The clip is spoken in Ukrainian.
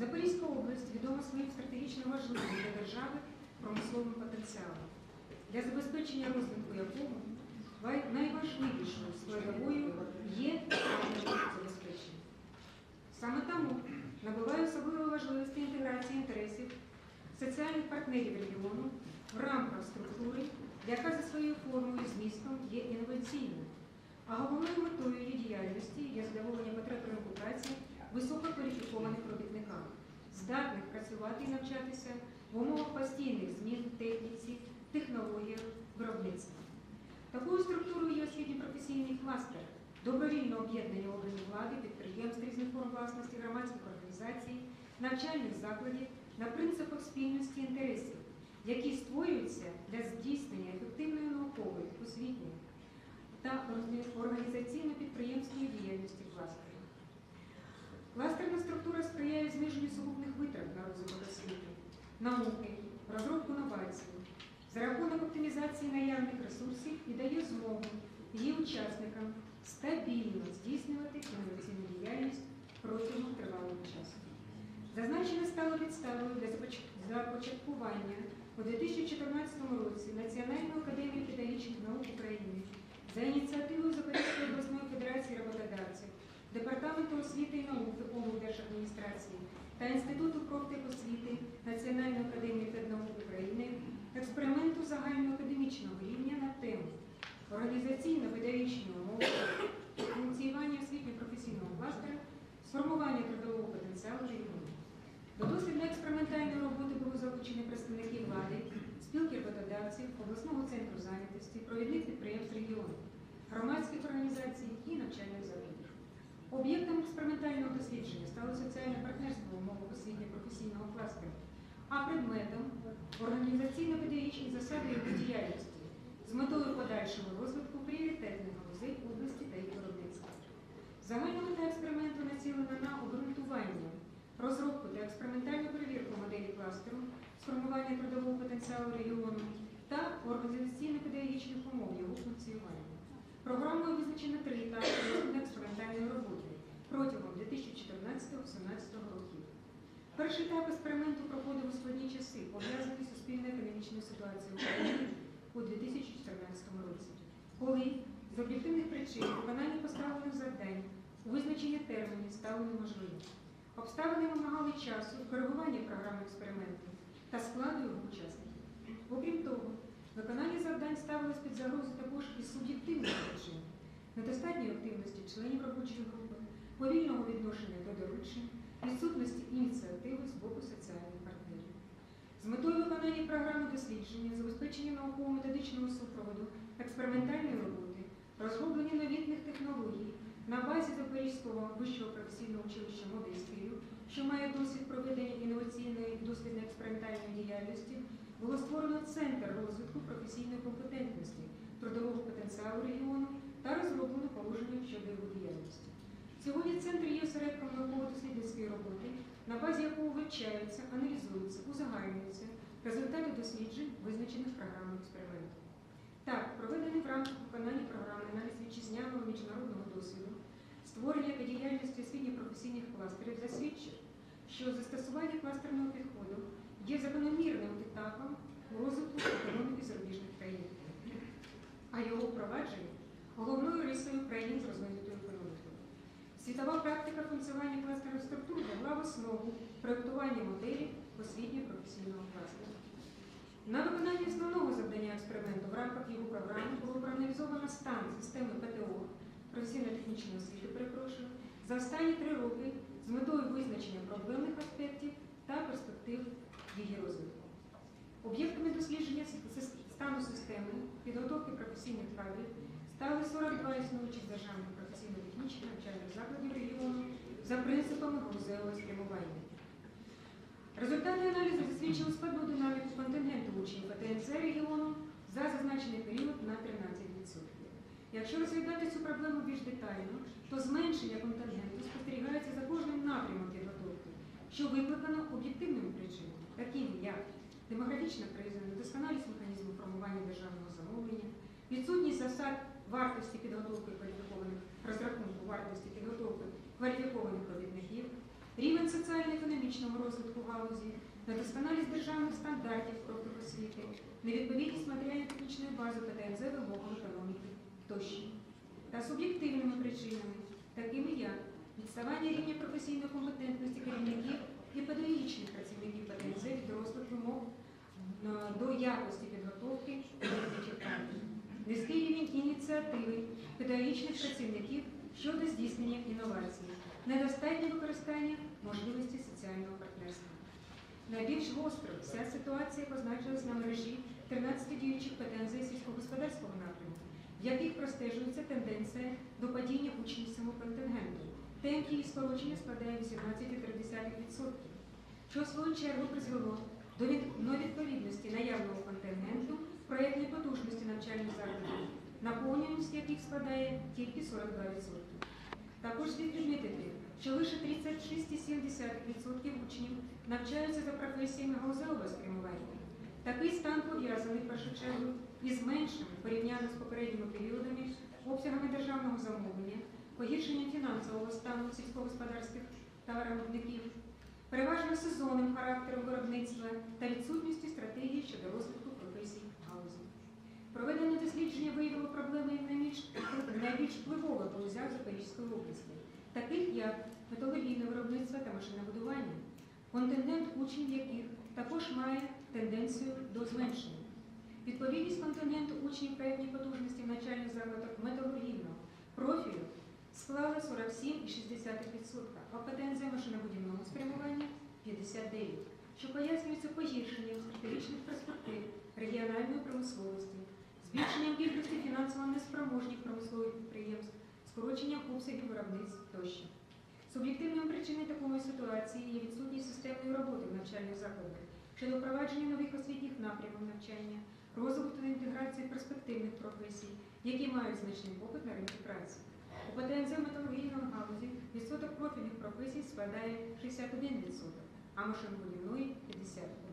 Запорізька область відома своїм стратегічно важливим для держави промисловим потенціалом, для забезпечення розвитку якого найважливішою складовою є забезпечення. Саме тому набуває особливої важливості інтеграція інтересів соціальних партнерів регіону в рамках структури, яка за своєю формою і змістом є інноваційною, а головною метою її діяльності є задоволення потреб праці висококваліфікованих робітників, здатних працювати і навчатися в умовах постійних змін в техніці, технологіях, виробництва. Такою структурою є освітньо-професійний кластер, добровільне об'єднання органів влади, підприємств різних форм власності, громадських організацій, навчальних закладів на принципах спільності інтересів, які створюються для здійснення ефективної наукової, освітньої та організаційно-підприємської діяльності кластеру. Кластерна структура сприяє зниженню сукупних витрат на розвиток освіти, науки, розробку новацій, за рахунок оптимізації наявних ресурсів і дає змогу її учасникам стабільно здійснювати інноваційну діяльність протягом тривалого часу. Зазначене стало підставою для започаткування у 2014 році Національної академії педагогічних наук України за ініціативою Запорізької обласної федерації роботодавців, Департаменту освіти і науки облдержадміністрації та Інституту профтехосвіти Національної академії педнаук України експерименту загальноакадемічного рівня на тему організаційно-педагогічні умови, функціювання освітньо-професійного кластера, сформування трудового потенціалу регіону. До дослідно-експериментальної роботи були залучені представники влади, спілки роботодавців, обласного центру зайнятості, провідних підприємств регіону, громадських організацій і навчальних закладів. Об'єктом експериментального дослідження стало соціальне партнерство в умовах освітньо-професійного кластеру, а предметом організаційно-педагогічні засади його діяльності з метою подальшого розвитку пріоритетних галузей області та їх виробництва. Загальна мета експерименту націлена на обґрунтування, розробку та експериментальну перевірку моделі кластеру, сформування трудового потенціалу регіону та організаційно-педагогічних умов його функціонування. Програмою визначено три етапи експериментальної роботи Перший етап експерименту проходив у складні часи, пов'язані з суспільно-економічною ситуацією в Україні у 2014 році, коли з об'єктивних причин виконання поставлених завдань у визначення термінів стало неможливим. Обставини вимагали часу, коригування програми експерименту та складу його учасників. Окрім того, виконання завдань ставилось під загрозу також і суб'єктивних причин, недостатньої активності членів робочої групи, повільного відношення до доручень, відсутності ініціативи з боку соціальних партнерів. З метою виконання програми дослідження, забезпечення науково-методичного супроводу, експериментальної роботи, розроблення новітних технологій на базі Запорізького вищого професійного училища моди що має досвід проведення інноваційної дослідно-експериментальної діяльності, було створено Центр розвитку професійної компетентності, трудового потенціалу регіону та розроблено положення щодо його діяльності. Сьогодні центр є осередком науково-дослідницької роботи, на базі якого вивчаються, аналізуються, узагальнюються результати досліджень, визначених програмою експерименту. Так, проведений в рамках виконання програми аналіз вітчизняного міжнародного досвіду, створення та діяльності освітньо-професійних кластерів засвідчив, що застосування кластерного підходу є закономірним етапом розвитку економіки зарубіжних країн, а його впровадження головною рисою країн з економікою. Світова практика функціонування кластерних структур лягла в основу проєктування моделі освітньо-професійного кластеру. На виконання основного завдання експерименту в рамках його програми було проаналізовано стан системи ПТО професійно-технічної освіти, перепрошую, за останні три роки з метою визначення проблемних аспектів та перспектив її розвитку. Об'єктами дослідження стану системи підготовки професійних кадрів стали 42 існуючих державних професійно-технічних навчальних закладів регіону за принципами галузевого спрямування. Результати аналізу засвідчили складну динаміку контингенту учнів ПТНЦ регіону за зазначений період на 13%. Якщо розглядати цю проблему більш детально, то зменшення контингенту спостерігається за кожним напрямом підготовки, що викликано об'єктивними причинами, такими як демографічна криза, недосконалість механізму формування державного замовлення, відсутність засад вартості підготовки кваліфікованих розрахунку вартості підготовки кваліфікованих робітників, рівень соціально-економічного розвитку галузі, недосконалість державних стандартів профтехосвіти, невідповідність матеріально-технічної бази ПТНЗ вимогам економіки тощо. Та суб'єктивними причинами, такими як відставання рівня професійної компетентності керівників і педагогічних працівників ПТНЗ від дорослих вимог е, до якості підготовки кадрів, низький рівень ініціативи педагогічних працівників щодо здійснення інновацій, недостатнє використання можливості соціального партнерства. Найбільш гостро вся ситуація позначилась на мережі 13 діючих ПТНЗ сільськогосподарського напрямку, в яких простежується тенденція до падіння учнів самоконтингенту. Темп її скорочення складає 18,3%, що в свою чергу призвело до невідповідності наявного контингенту проєктній потужності навчальних закладів, наповнюваність яких складає тільки 42%. Також слід відмітити, що лише 36,7% учнів навчаються за професіями галузевого спрямування. Такий стан пов'язаний в першу чергу із меншим порівняно з попередніми періодами обсягами державного замовлення, погіршенням фінансового стану сільськогосподарських товаровиробників, переважно сезонним характером виробництва та відсутністю стратегії щодо розвитку. Проведене дослідження виявило проблеми в найбільш, впливових галузях Запорізької області, таких як металургійне виробництво та машинобудування, контингент учнів яких також має тенденцію до зменшення. Відповідність контингенту учнів проєктній потужності в навчальних закладах металургійного профілю склала 47,6%, а ПТНЗ машинобудівного спрямування 59%, що пояснюється погіршенням стратегічних перспектив регіональної збільшенням кількості фінансово неспроможних промислових підприємств, скороченням обсягів виробництв тощо. Суб'єктивними причинами такої ситуації є відсутність системної роботи в навчальних закладах щодо впровадження нових освітніх напрямів навчання, розвитку та інтеграції перспективних професій, які мають значний попит на ринку праці. У ПТНЗ металургійної галузі відсоток профільних професій складає 61%, а машинобудівної 50%.